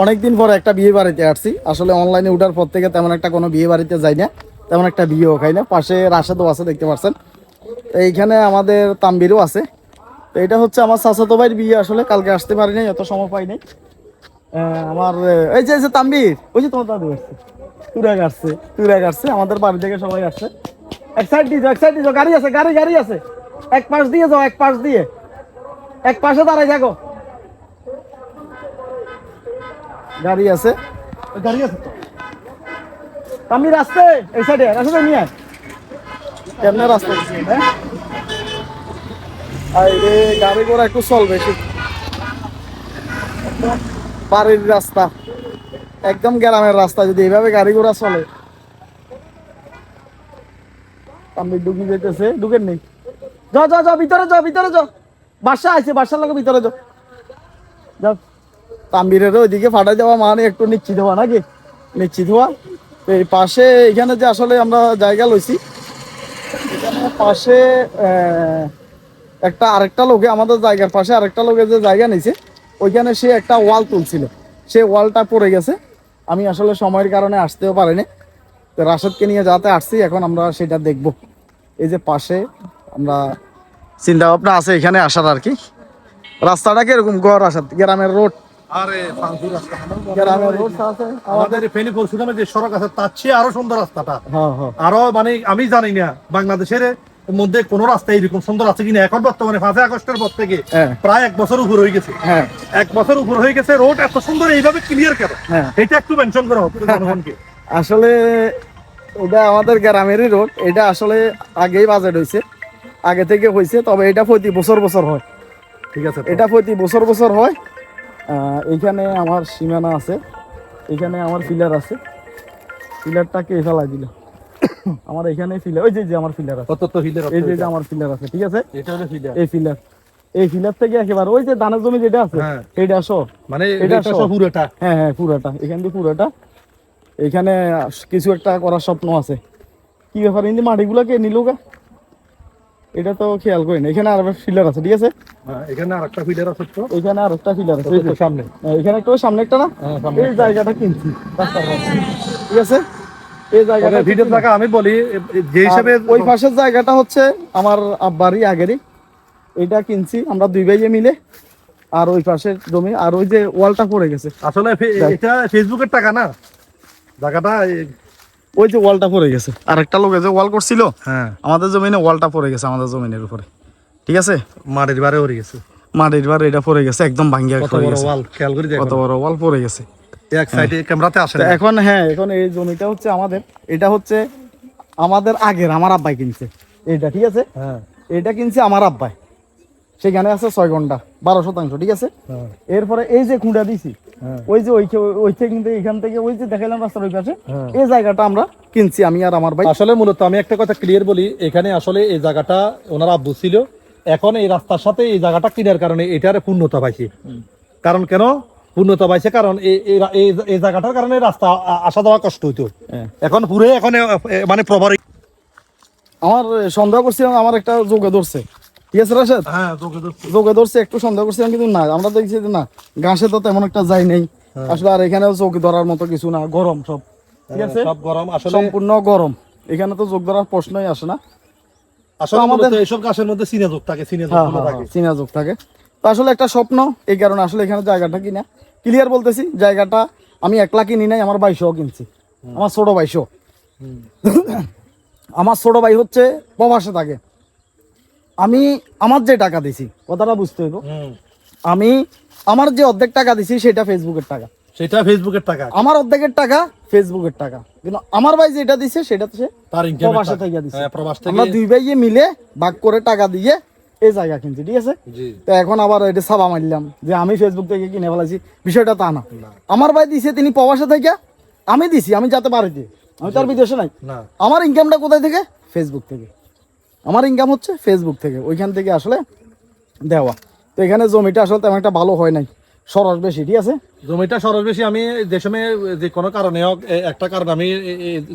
অনেকদিন পরে একটা বিয়ে বাড়িতে আসছি। আসলে অনলাইনে ওঠার পর থেকে তেমন একটা কোনো বিয়ে বাড়িতে যাই না। তেমন একটা বিয়েও খাই না। পাশে রাশেদও আছে, দেখতে পাচ্ছেন। এইখানে আমাদের তাম্বিরও আছে। তো এটা হচ্ছে আমার চাচাতো ভাইয়ের বিয়ে। আসলে কালকে আসতে পারি নাই, এত সময় পাই নাই। আমার এই যে তাম্বির ওই যে তোমার দাদু আসছে। তুরা আসছে তুরা আসছে। আমাদের বাড়ি থেকে সবাই আসছে। এক সাইড দিয়ে যাও, এক সাইড দিয়ে যাও। গাড়ি আছে, গাড়ি গাড়ি আছে। এক পাশ দিয়ে যাও, এক পাশ দিয়ে। এক পাশে দাঁড়াই থাকো। গাড়ি আছে। গাড়ি আছে তো। আমি রাস্তায় এই সাইডে রাস্তা নিয়ে। কেমনে রাস্তা হ্যাঁ? আরে গাড়ি ঘোড়া একটু চল বেশি। বাড়ির রাস্তা। একদম গ্রামের রাস্তা, যদি এইভাবে গাড়ি ঘোড়া চলে। আমি ঢুকি যেতেছে ঢুকেন নেই যা যা যা, ভিতরে যাও ভিতরে যাও বাসা আছে, বাসার লোক ভিতরে যাও যাও। তাম্বিরের ওইদিকে ফাটাই যাওয়া মানে একটু নিশ্চিত হওয়া নাকি? নিশ্চিত হওয়া? এই পাশে এখানে যে আসলে আমরা জায়গা লইছি, এখানে পাশে একটা আরেকটা লোকে আমাদের জায়গার পাশে আরেকটা লোকে যে জায়গা নিছে, ওইখানে সে একটা ওয়াল তুলছিল। সে ওয়ালটা পড়ে গেছে। আমি আসলে সময়ের কারণে আসতেও পারিনি। তো রাশেদকে নিয়ে যাতে আসছি, এখন আমরা সেটা দেখব। এই যে পাশে আমরা চিন্তা ভাবনা আছে এখানে আসার আর কি। রাস্তাটা কীরকম? গড় আসার গ্রামের রোড। আরে রাস্তা। গ্রামের রোড আছে। আমাদের ফেনী পরশুরামের যে সড়ক আছে তার চেয়ে আরও সুন্দর রাস্তাটা। হ্যাঁ হ্যাঁ। আরও মানে আমি জানি না বাংলাদেশের মধ্যে কোন রাস্তা এইরকম সুন্দর আছে কিনা। এখন বর্তমানে পাঁচই আগস্টের পর থেকে হ্যাঁ। প্রায় এক বছর উপর হয়ে গেছে। হ্যাঁ। এক বছর উপর হয়ে গেছে রোড এত সুন্দর এইভাবে ক্লিয়ার কেন? হ্যাঁ। এটা একটু মেনশন করা হবে জনগণকে। আসলে ওটা আমাদের গ্রামেরই রোড এটা আসলে আগেই বাজেট হয়েছে। আগে থেকে হয়েছে তবে এটা প্রতি বছর বছর হয়। ঠিক আছে। এটা প্রতি বছর বছর হয়। আহ, এইখানে আমার সীমানা আছে। এখানে আমার পিলার আছে। পিলারটা কে ফেলাই দিল? আমার এখানে ফিলার ওই যে যে আমার ফিলার আছে। কত তো হিলের এই যে আমার ফিলার আছে ঠিক আছে? এটা হলো হিলের এই ফিলার এই ফিলার থেকে একেবারে ওই যে ধানের জমি যেটা আছে হ্যাঁ। মানে এটা এটা সব। সব পুরোটা। হ্যাঁ হ্যাঁ পুরাটা। এখান দিয়ে পুরাটা। এখানে কিছু একটা করার স্বপ্ন আছে। কি ব্যাপার ইন্দি মাটিগুলো কে নিল গা? এটা তো খেয়াল করি না। এখানে আর ফিলার আছে ঠিক আছে? হ্যাঁ, এখানে আরেকটা হিলের আছে তো। এখানে আর একটা ফিলার আছে তো সামনে। হ্যাঁ, এখানে একটা সামনে একটা না? হ্যাঁ, এই জায়গাটা কিনছি। ঠিক আছে? এই জায়গাটা ভিডিও। থাকা আমি বলি যে আর হিসেবে ওই পাশের জায়গাটা হচ্ছে আমার আব্বারই আগেরই। এটা কিনছি আমরা দুই ভাইয়ে মিলে। আর ওই পাশের জমি আর ওই যে ওয়ালটা পড়ে গেছে। আসলে এটা ফেসবুকের টাকা না? জায়গাটা ওই যে ওয়ালটা পড়ে গেছে। আর একটা লোকে যে ওয়াল করছিল হ্যাঁ। আমাদের জমিনে ওয়ালটা পড়ে গেছে আমাদের জমিনের উপরে। ঠিক আছে? মাটির বারে হয়ে গেছে। মাটির বার এটা পড়ে গেছে একদম ভাঙ্গিয়া কত পড়ে বড় গেছে। ওয়াল খেয়াল করে কত বড় ওয়াল পড়ে গেছে। এক সাইডে ক্যামেরাতে আসে না। এখন হ্যাঁ এখন এই জমিটা হচ্ছে আমাদের এটা হচ্ছে আমাদের আগের আমার আব্বাই কিনছে। এটা ঠিক আছে? হ্যাঁ। এটা কিনছে আমার আব্বাই। সেখানে আছে ছয় ঘণ্টা বারো শতাংশ ঠিক আছে? হ্যাঁ। এরপরে এই যে খুঁড়া দিছি হ্যাঁ। ওই যে ওই ওই থেকে কিন্তু এখান থেকে ওই যে দেখালাম রাস্তার ওই পাশে হ্যাঁ। এই জায়গাটা আমরা কিনছি আমি আর আমার ভাই। আসলে মূলত আমি একটা কথা ক্লিয়ার বলি এখানে আসলে এই জায়গাটা ওনার আব্বু ছিল এখন এই রাস্তার সাথে এই জায়গাটা কেনার কারণে এটার পূর্ণতা পাইছে। কারণ কেন? পূর্ণতা পাইছে কারণ এই- জায়গাটার কারণে রাস্তা আসা যাওয়া কষ্ট হইতো। এখন পুরো এখন মানে প্রভার আমার সন্দেহ করছিলাম আমার একটা যোগে ধরছে ঠিক আছে রাশেদ? হ্যাঁ ধরছে। একটু সন্দেহ করছিলাম কিন্তু না আমরা দেখছি যে না ঘাসে তো তেমন একটা যাই নেই। আসলে আর এখানেও চোখ ধরার মতো কিছু না গরম সব। ঠিক আছে? সব গরম আসলে সম্পূর্ণ গরম। এখানে তো যোগ ধরার প্রশ্নই আসে না। আসলে আমাদের- এইসব গাছের মধ্যে সিনে যোগ থাকে সিনে যোগ হ্যাঁ গুলো হ্যাঁ থাকে। হ্যাঁ, যোগ থাকে। তো আসলে একটা স্বপ্ন এই কারণে আসলে এখানে জায়গাটা কিনা। ক্লিয়ার বলতেছি জায়গাটা আমি একলা কিনি নাই আমার বাইশও কিনছি। আমার ছোট বাইশও আমার ছোট ভাই হচ্ছে প্রবাসে থাকে। আমি আমার যে টাকা দিছি কথাটা বুঝতে হইব। আমি আমার যে অর্ধেক টাকা দিছি সেটা ফেসবুকের টাকা। সেটা ফেসবুকের টাকা। আমার অর্ধেকের টাকা ফেসবুকের টাকা। কিন্তু আমার ভাই যেটা দিছে সেটা তো সে তার প্রবাসে থেকে দিছে। হ্যাঁ আমরা দুই ভাইয়ে মিলে ভাগ করে টাকা দিয়ে এই জায়গা কিনছি ঠিক আছে? তো এখন আবার এটা সাবা মারলাম যে আমি ফেসবুক থেকে কিনে ফেলাইছি বিষয়টা তা না। আমার ভাই দিছে তিনি প্রবাসে থেকে আমি দিছি আমি যাতে বাড়িতে আমি তার বিদেশে নাই। না। আমার ইনকামটা কোথায় থেকে? ফেসবুক থেকে। আমার ইনকাম হচ্ছে ফেসবুক থেকে ওইখান থেকে আসলে দেওয়া। তো এখানে জমিটা আসলে তেমন একটা ভালো হয় নাই সরস বেশি ঠিক আছে? জমিটা সরস বেশি আমি যে সময় যে কোনো কারণে হোক একটা কারণে আমি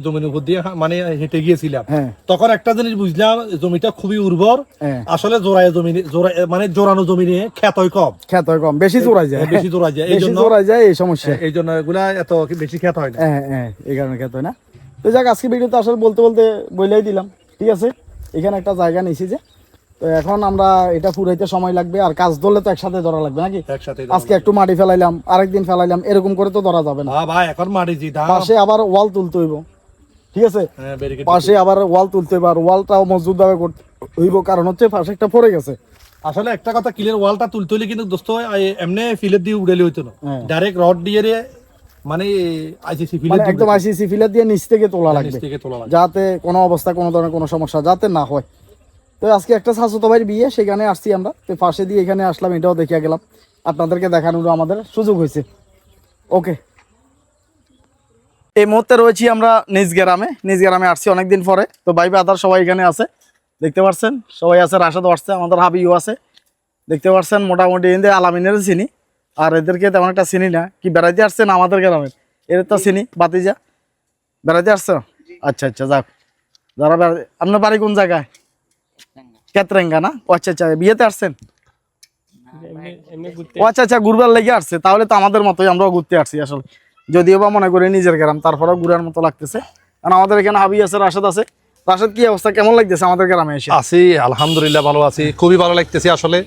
জমির উপর দিয়ে মানে হেঁটে গিয়েছিলাম। হ্যাঁ। তখন একটা জিনিস বুঝলাম জমিটা খুবই উর্বর হ্যাঁ। আসলে জোড়ায় জমি মানে জোরানো জমি নিয়ে খ্যাতই কম। খ্যাত কম বেশি চোরাই যায়। বেশি জোড়া যায় এই জন্য চোরাই যায় এই সমস্যা। এই জন্য এগুলা এত বেশি খ্যাত হয় না। হ্যাঁ হ্যাঁ এই কারণে খ্যাত হয় না। তো যাক আজকে ভিডিওতে আসলে বলতে বলতে বলেই দিলাম ঠিক আছে? এখানে একটা জায়গা নিয়েছি যে তো এখন আমরা এটা ফুরাইতে সময় লাগবে আর কাজ ধরলে তো একসাথে ধরা লাগবে নাকি? একসাথে আজকে একটু মাটি ফেলাইলাম আরেকদিন ফেলাইলাম এরকম করে তো ধরা যাবে না। হ্যাঁ ভাই এখন মাটি পাশে আবার ওয়াল তুলতে হইব। ঠিক আছে? হ্যাঁ পাশে আবার ওয়াল তুলতে হবে আর ওয়ালটাও মজবুত ভাবে করতে হইব কারণ হচ্ছে পাশে একটা পড়ে গেছে। আসলে একটা কথা ক্লিয়ার ওয়ালটা তুলতে হলে কিন্তু দোস্ত এমনি ফিলের দিয়ে উড়েলে হইতো না। হ্যাঁ। ডাইরেক্ট রড দিয়ে মানে আইসিসি ফিলের মানে একদম আইসিসি ফিলার দিয়ে নিচ থেকে তোলা লাগবে। থেকে তোলা লাগে যাতে কোনো অবস্থা কোনো ধরনের কোনো সমস্যা যাতে না হয়। তো আজকে একটা শাশ্বত ভাইয়ের বিয়ে সেখানে আসছি আমরা। তো পাশে দিয়ে এখানে আসলাম এটাও দেখিয়া গেলাম। আপনাদেরকে দেখানোর আমাদের সুযোগ হয়েছে। ওকে। এই মুহূর্তে রয়েছি আমরা নিজ গ্রামে। নিজ গ্রামে আসছি অনেকদিন পরে। তো ভাই আদার সবাই এখানে আছে। দেখতে পাচ্ছেন সবাই আছে রাশেদও আসছে আমাদের হাবিও আছে। দেখতে পাচ্ছেন মোটামুটি এদের আলামিনের চিনি আর এদেরকে তেমন একটা চিনি না। কি বেড়াইতে আসছেন আমাদের গ্রামের? এদের তো চিনি বাতিজা বেড়াইতে আসছো? আচ্ছা আচ্ছা যাক যারা বেড়াতে আপনার বাড়ি কোন জায়গায়? কেতরেঙ্গা না? ও আচ্ছা আচ্ছা বিয়েতে আসছেন? ও আচ্ছা আচ্ছা ঘুরবার লেগে আসছে। তাহলে তো আমাদের মতোই আমরাও ঘুরতে আসছি আসলে। যদিও বা মনে করি নিজের গ্রাম তারপরেও ঘুরার মতো লাগতেছে। কারণ আমাদের এখানে হাবি আছে রাশেদ আছে। রাশেদ কি অবস্থা? কেমন লাগতেছে আমাদের গ্রামে এসে? আছি আলহামদুলিল্লাহ ভালো আছি। খুবই ভালো লাগতেছে আসলে।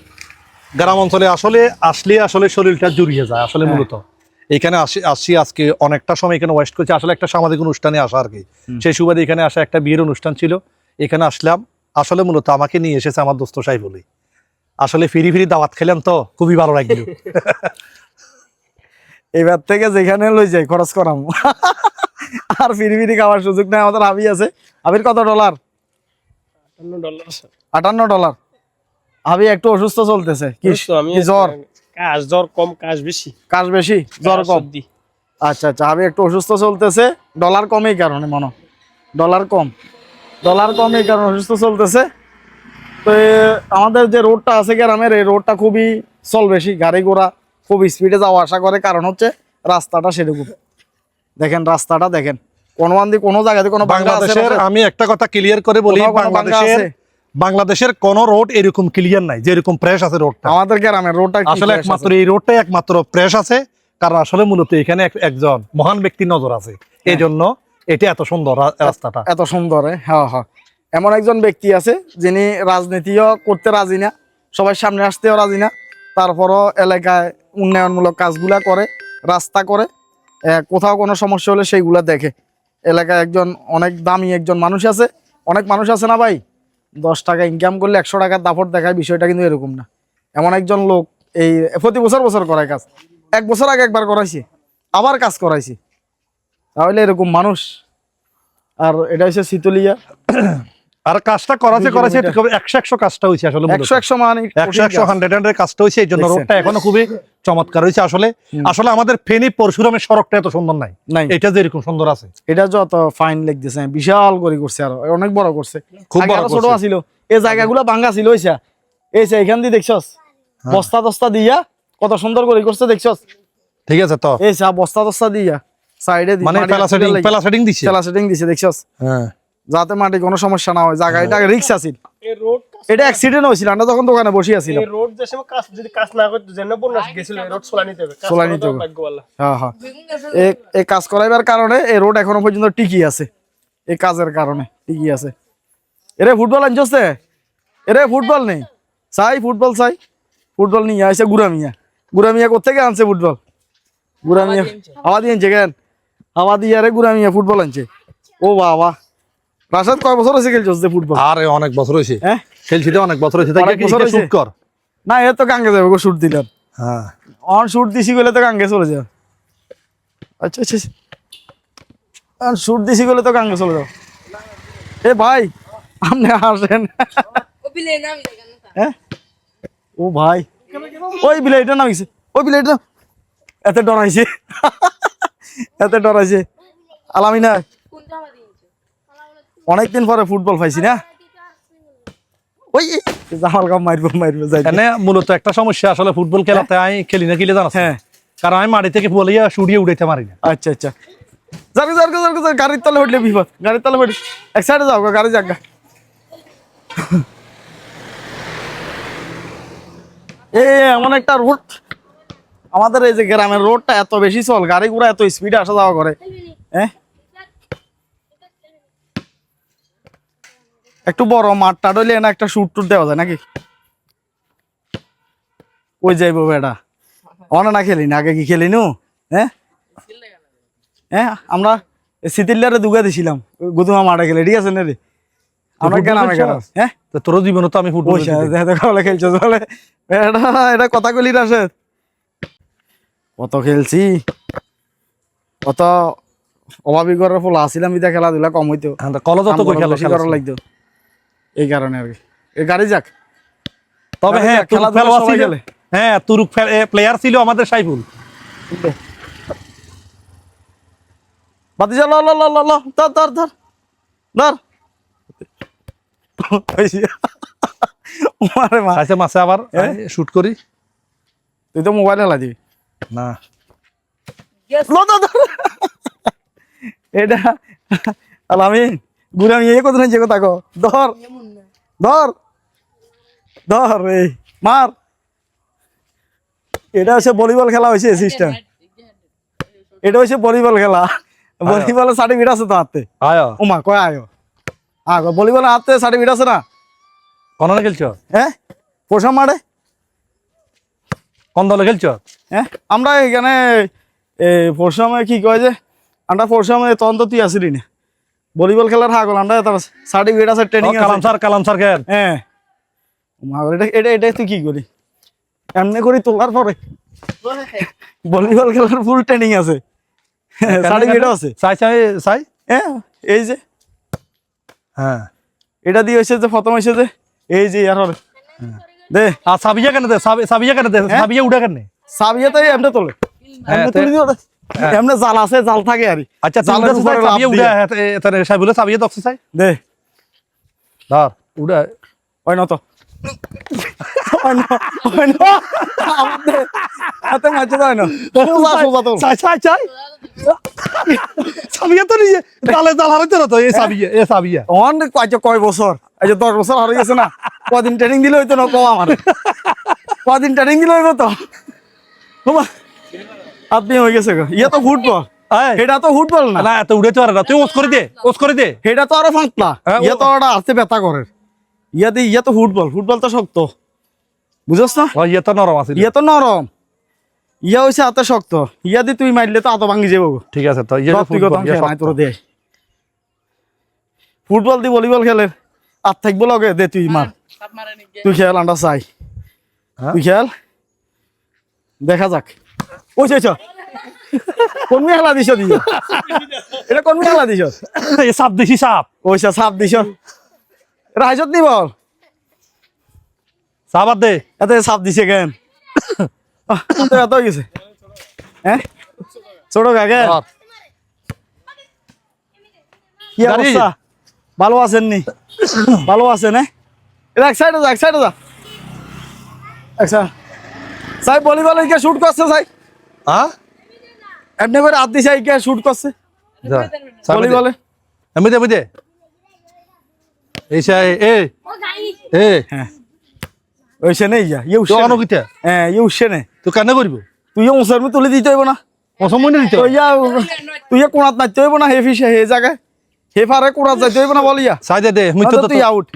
গ্রাম অঞ্চলে আসলে আসলে আসলে শরীরটা জুড়িয়ে যায় আসলে হ্যাঁ। মূলত। এখানে আসি আসছি আজকে অনেকটা সময় এখানে ওয়েস্ট করছি আসলে একটা সামাজিক অনুষ্ঠানে আসা আর কি। সেই সুবাদে এখানে আসা একটা বিয়ের অনুষ্ঠান ছিল। এখানে আসলাম আসলে মূলত আমাকে নিয়ে এসেছে আমার দোস্ত সাহেবুলি আসলে ফিরি ফিরি দাওয়াত খেলাম তো খুবই ভালো লাগল। এবার থেকে যেখানে লই যাই খরচ করাম। আর ফিরি ফিরি খাওয়ার সুযোগ নেই আমাদের হাবি আছে। হাবির কত ডলার আটান্ন ডলার আটান্ন ডলার হাবি একটু অসুস্থ চলতেছে। কি আমি জ্বর? কাজ জ্বর কম কাজ বেশি। কাজ বেশি? জ্বর কম। আচ্ছা আচ্ছা আমি একটু অসুস্থ চলতেছে ডলার কম এই কারণে মনে ডলার কম। ডলার কম এই কারণে অসুস্থ চলতেছে। তো আমাদের যে রোডটা আছে গ্রামের এই রোডটা খুবই চল বেশি গাড়ি ঘোড়া খুব স্পিডে যাওয়া আসা করে কারণ হচ্ছে রাস্তাটা সেরকম। দেখেন রাস্তাটা দেখেন। কোনো কোনো জায়গাতে কোনো বাংলা বাংলাদেশের আমি একটা কথা ক্লিয়ার করে বলি বাংলাদেশের? বাংলাদেশের কোন রোড এরকম ক্লিয়ার নাই যেরকম প্রেস আছে রোডটা আমাদের গ্রামের রোডটা আসলে একমাত্র এই রোডটাই একমাত্র প্রেস আছে কারণ আসলে মূলত এখানে একজন মহান ব্যক্তির নজর আছে। এই জন্য এটা এত সুন্দর রাস্তাটা। এত সুন্দর হ্যাঁ হ্যাঁ এমন একজন ব্যক্তি আছে যিনি রাজনীতিও করতে রাজি না সবাই সামনে আসতেও রাজি না তারপরও এলাকায় উন্নয়নমূলক কাজগুলা করে রাস্তা করে কোথাও কোনো সমস্যা হলে সেইগুলা দেখে। এলাকায় একজন অনেক দামি একজন মানুষ আছে অনেক মানুষ আছে না ভাই? দশ টাকা ইনকাম করলে একশো টাকার দাপট দেখায়, বিষয়টা কিন্তু এরকম না। এমন একজন লোক এই প্রতি বছর বছর করায় কাজ। এক বছর আগে একবার করাইছে, আবার কাজ করাইছে। তাহলে এরকম মানুষ। আর এটা হচ্ছে শীতলিয়া। আর কাজটা করাছে করাছে একশো একশো কাজটা হয়েছে আসলে একশো একশো মানে একশো একশো হান্ড্রেড হান্ড্রেড কাজটা হয়েছে এই জন্য রোডটা এখনও খুবই চমৎকার হয়েছে আসলে। আসলে আমাদের ফেনী পরশুরামের সড়কটা এত সুন্দর নাই। এটা যেরকম সুন্দর আছে। এটা যত ফাইন লাগতেছে বিশাল করে করছে আর। অনেক বড় করছে। খুব বড় ছোট। আছিল। এই জায়গাগুলো ভাঙ্গা ছিল ওইসা এইসা এখান দিয়ে দেখছস? হ্যাঁ। বস্তা দস্তা দিয়া কত সুন্দর করে করছে দেখছস? ঠিক আছে তো। এইসা বস্তা দস্তা দিয়া। সাইডে মানে পেলা সেটিং পেলা সেটিং দিছে? পেলা সেটিং দিছে দেখছস? হ্যাঁ। যাতে মাটি কোনো সমস্যা না হয় জায়গা এটা রিক্স আছিল। এটা অ্যাক্সিডেন্ট হয়েছিল আমরা তখন দোকানে বসে আছিলাম। এই রোড যে সময় কাজ যদি কাজ না করতে যেন বন্যা গেছিল রোড চলা নিতে হবে। কাজ নিতে হবে। হ্যাঁ হ্যাঁ। এই- কাজ করাইবার কারণে এই রোড এখনও পর্যন্ত টিকি আছে। এই কাজের কারণে টিকি আছে। এরে ফুটবল আনছছে এরে ফুটবল নেই। চাই ফুটবল চাই। ফুটবল নিয়ে আসছে গুড়া মিয়া। গুড়া মিয়া কোথেকে আনছে ফুটবল গুড়া মিয়া হাওয়া দিয়ে আনছে কেন? হাওয়া দিয়ে আরে গুড়া মিয়া ফুটবল আনছে। ও বাবা। রাশাদ কয় বছর হয়েছে খেলছস যে ফুটবল? আরে অনেক বছর হয়েছে। হ্যাঁ? খেলছি তো অনেক বছর হয়েছে। তাই বছর শুট কর? না এ তো গাঙ্গে যাবে গো শুট হ্যাঁ। অন শুট দিছি গেলে তো গাঙ্গে চলে যাও। আচ্ছা আচ্ছা অন শুট দিছি গেলে তো গাঙ্গে চলে যাও। এ ভাই আপনি আসেন। হ্যাঁ? ও ভাই। ওই বিলাইটা নামিছে। ওই বিলাইটা এত ডরাইছে। এত ডরাইছে। আলামিনা অনেকদিন পরে ফুটবল পাইছি না? ওই জামাল কাপ মারবো মারবো যাই এখানে মূলত একটা সমস্যা আসলে ফুটবল খেলাতে আমি খেলি না খেলে জানাস। হ্যাঁ। কারণ আমি মাটি থেকে বলিয়া সুড়িয়ে উড়াইতে পারি না। আচ্ছা আচ্ছা। গাড়ির তলে বিপদ গাড়ির তলে এক সাইডে যাও গাড়ি এ এমন একটা রোড আমাদের এই যে গ্রামের রোডটা এত বেশি চল গাড়ি ঘোড়া এত স্পিডে আসা যাওয়া করে। হ্যাঁ? একটু বড় মাঠটা ডলে না একটা শুট টুট দেওয়া যায় নাকি? ওই যাইবো বেটা? অনে না খেলি না আগে কি খেলি নু হ্যাঁ? হ্যাঁ আমরা সিতিল্লারে দুগা দিছিলাম গুদুমা মাঠে গেলে ঠিক আছে না রে আমরা ফুটবল গ্রামে খেলছো? হ্যাঁ? তো তোর জীবনে তো আমি ফুটবল খেলছো এটা এটা কথা কলি রাশেদ কত খেলছি? কত অভাবী ঘরের ফল আসিলাম ইটা খেলাধুলা কম হইতো। কলেজ তো খেলা লাগতো। এই কারণে আর কি। এই গাড়ি যাক। তবে হ্যাঁ যাক, তুরুক সবাই ছিল হ্যাঁ তুরুক প্লেয়ার ছিল আমাদের সাইফুল। বাতি যা ল ল ল ল ল ধর ধর ধর ধর। মারে মা। আচ্ছা মাসে আবার শুট করি। তুই তো মোবাইল হেলা দিবি। না। এটা আল আমি ঘুরে আমি এই কথা যে কথা কো ধর। ধর। ধর রে মার। এটা হচ্ছে ভলিবল খেলা হয়েছে সিস্টেম এটা হচ্ছে ভলিবল খেলা। ভলিবলের সার্টিফিকেট আছে তো হাতে। আয়। ওমা কয় আয়ো? আগ ভলিবলের হাতে সার্টিফিকেট আছে না? কোন খেলছ? হ্যাঁ? পোষা মারে কোন দলে খেলছ? হ্যাঁ? আমরা এখানে পরশুমে কি কয় যে আমরা পরশুমে তন্ত তুই আসিলি না। ভলিবল খেলার হাগল আমরা সার্টিফিকেট আছে training Kalam sir Kalam sir খেল হ্যাঁ এটা এটা এটা তুই কি করি এমনি করি তোলার পরে। ভলিবল খেলার ফুল ট্রেনিং আছে। সার্টিফিকেট আছে। চাই চাই চাই হ্যাঁ এই যে। হ্যাঁ। এটা দিয়ে হয়েছে যে প্রথম হয়েছে যে এই যে আর হরে। দে আর সাবিয়া কেন দে? সাবি- সাবিয়া কেন দে? সাবিয়া উড়া কেন সাবিয়ে তো এমনি তোলে। হ্যাঁ, এমনি তুলি দিও এমনি জাল আছে জাল থাকে আর আচ্ছা জালের উপরে দিয়ে। উড়া তার সাবিলে সাবিয়া দক্ষ চাই দে ধর উড়া। ওই না তো। কয় বছর? এই যে দশ বছর হারিয়ে গেছে না কদিন ট্রেনিং দিলে হইতো না আমার। কদিন ট্রেনিং দিলে হইব তো? বাবা আপনি হয়ে গেছে গো। ইয়ে তো ফুটবল। এটা তো ফুটবল না। না এত উড়াইতে পারে না। তুই ওস করে দে ওস করে দে। এটা তো আরও ফাঁকলা। হ্যাঁ, ইয়ে তো ওটা আসতে ব্যথা করে। ইয়ে দিয়ে ইয়ে তো ফুটবল। ফুটবল তো শক্ত। বুঝছ না? ও ইয়ে তো নরম আছে। ইয়ে তো নরম। ইয়ে হয়েছে হাতে শক্ত। ইয়া দিয়ে তুই মারলে তো আতো ভাঙি যাব ঠিক আছে তো ইয়ে ইয়ে দে। ফুটবল দি ভলিবল খেলে। আর থাকব লগে দে তুই মার। তুই খেল আন্ডা চাই। হ্যাঁ? তুই খেল। দেখা যাক। কোন দিছ দিছ এটা কোন মেয়ে খেলা দিছ? এ সাপ দেখি সাপ। ওইসা সাপ দিছ। রাইজত নি বল? সাপ দে। এত সাপ দিছে কেন? আহ, এত এত গেছে। হ্যাঁ ছোট কাকে কি। অবস্থা ভালো আছেন নি? ভালো আছেন হ্যাঁ এক সাইডে যা এক সাইডে যা। আচ্ছা শুট করছে সাই হ্যাঁ এমনি করে হাত দিছে কে শুট করছে আমি দে। আমি এই সাই এ। নেই ইয়ে হ্যাঁ নে। তুই কেন করবি? তুই উঁচার মধ্যে তুলে দিতে হইব না। অসময় দিতে তো তুই কোনাত নাচতে হইব না হে ফিসে হে জায়গায়। হে ফারে কোনাত যাইতে হইব না বলিয়া সাই দে দে মিত্র তো তুই আউট।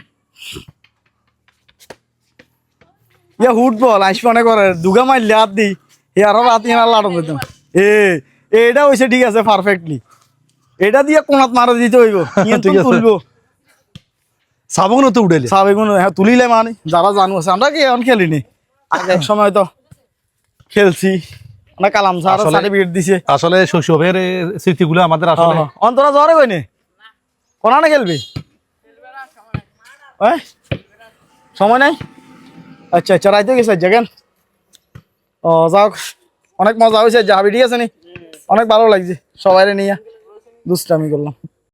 ইয়া হুট বল করে দুগা মারলে হাত দি। আরও লাড়ন দিতাম এ এটা হইছে ঠিক আছে পারফেক্টলি এটা দিয়ে কোনাত মারা দিতে হইব ঠিক আছে। তুলবো। তো হ্যাঁ তুলিলে মানে যারা জানু আছে আমরা কি এখন খেলিনি? আগে। এক সময় তো খেলছি আমরা কালাম স্যার সার্টিফিকেট দিছে। আসলে শৈশবের স্মৃতিগুলো আমাদের আসলে অন্তরা জ্বরে কইনি কোনানে খেলবি? সময় নাই। আচ্ছা আচ্ছা রাইতে গেছে যেখান ও যাও অনেক মজা হয়েছে যাবি ঠিক আছে নি? অনেক ভালো লাগছে সবাই নিয়ে। দুষ্টামি করলাম।